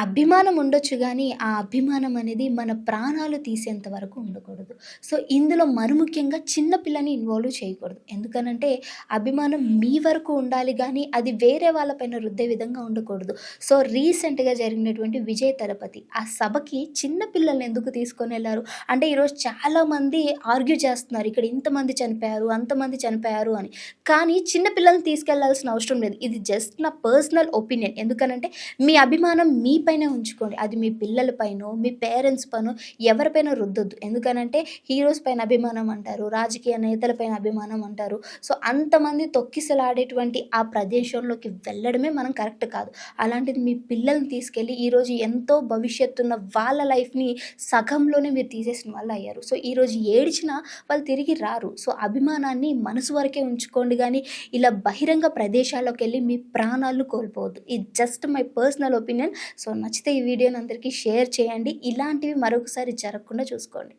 అభిమానం ఉండొచ్చు కానీ ఆ అభిమానం అనేది మన ప్రాణాలు తీసేంత వరకు ఉండకూడదు. సో, ఇందులో మరి ముఖ్యంగా చిన్న పిల్లని ఇన్వాల్వ్ చేయకూడదు. ఎందుకనంటే, అభిమానం మీ వరకు ఉండాలి కానీ అది వేరే వాళ్ళపైన రుద్దే విధంగా ఉండకూడదు. సో, రీసెంట్‌గా జరిగినటువంటి విజయ్ తలపతి ఆ సభకి చిన్నపిల్లల్ని ఎందుకు తీసుకొని వెళ్ళారు అంటే ఈరోజు చాలామంది ఆర్గ్యూ చేస్తున్నారు. ఇక్కడ ఇంతమంది చనిపోయారు, అంతమంది చనిపోయారు అని. కానీ చిన్నపిల్లల్ని తీసుకెళ్ళాల్సిన అవసరం లేదు. ఇది జస్ట్ నా పర్సనల్ ఒపీనియన్. ఎందుకనంటే, మీ అభిమానం మీ పైన ఉంచుకోండి. అది మీ పిల్లలపైన మీ పేరెంట్స్ పైన ఎవరిపైన రుద్దొద్దు. ఎందుకనంటే, హీరోస్ పైన అభిమానం అంటారు, రాజకీయ నేతల పైన అభిమానం అంటారు. సో, అంతమంది తొక్కిసలాడేటువంటి ఆ ప్రదేశంలోకి వెళ్ళడమే మనం కరెక్ట్ కాదు. అలాంటిది మీ పిల్లల్ని తీసుకెళ్ళి ఈరోజు ఎంతో భవిష్యత్తున్న వాళ్ళ లైఫ్‌ని సగంలోనే మీరు తీసేసిన వాళ్ళు అయ్యారు సో, ఈరోజు ఏడ్చినా వాళ్ళు తిరిగి రారు. సో, అభిమానాన్ని మనసు వరకే ఉంచుకోండి కానీ ఇలా బహిరంగ ప్రదేశాల్లోకెళ్ళి మీ ప్రాణాలు కోల్పోవద్దు. ఇది just my personal opinion. So, నచ్చితే ఈ వీడియోని అందరికీ షేర్ చేయండి. ఇలాంటివి మరొకసారి జరగకుండా చూసుకోండి.